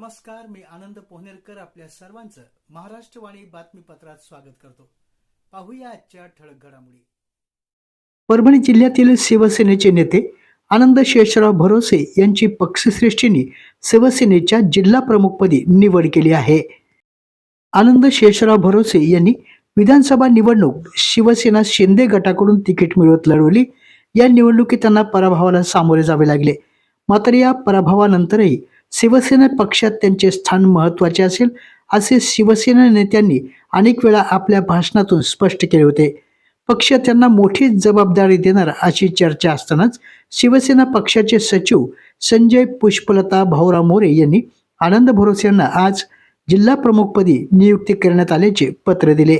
नमस्कार मी आनंद पोहनेरकर आपल्या सर्वांचं महाराष्ट्रवाणी बातमीपत्रात स्वागत करतो. पाहूया आजच्या ठळक घडामोडी. परभणी जिल्ह्यातील शिवसेनेचे नेते आनंद शेषराव भरोसे यांची पक्षश्रेष्ठींनी शिवसेनेच्या जिल्हा प्रमुखपदी निवड केली आहे. आनंद शेषराव भरोसे यांनी विधानसभा निवडणूक शिवसेना शिंदे गटाकडून तिकीट मिळवत लढवली. या निवडणुकीत त्यांना पराभवाला सामोरे जावे लागले. मात्र या पराभवानंतरही शिवसेना पक्षात त्यांचे स्थान महत्त्वाचे असेल असे शिवसेना नेत्यांनी अनेक वेळा आपल्या भाषणातून स्पष्ट केले होते. पक्ष त्यांना मोठी जबाबदारी देणार अशी चर्चा असतानाच शिवसेना पक्षाचे सचिव संजय पुष्पलता भाऊराव मोरे यांनी आनंद भरोसे यांना आज जिल्हा प्रमुखपदी नियुक्ती करण्यात आल्याचे पत्र दिले.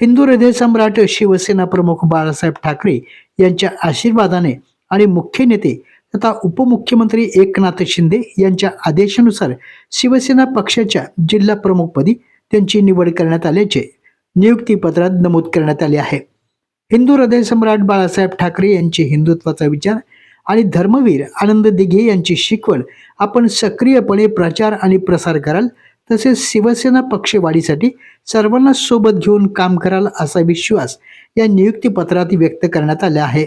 हिंदू हृदय सम्राट शिवसेना प्रमुख बाळासाहेब ठाकरे यांच्या आशीर्वादाने आणि मुख्य नेते तथा उपमुख्यमंत्री एकनाथ शिंदे यांच्या आदेशानुसार शिवसेना पक्षाच्या जिल्हा प्रमुखपदी त्यांची निवड करण्यात आल्याचे नियुक्तीपत्रात नमूद करण्यात आले आहे. हिंदू हृदय सम्राट बाळासाहेब ठाकरे यांचे हिंदुत्वाचा विचार आणि धर्मवीर आनंद दिघे यांची शिकवण आपण सक्रियपणे प्रचार आणि प्रसार कराल तसेच शिवसेना पक्षवाढीसाठी सर्वांना सोबत घेऊन काम कराल असा विश्वास या नियुक्तीपत्रात व्यक्त करण्यात आला आहे.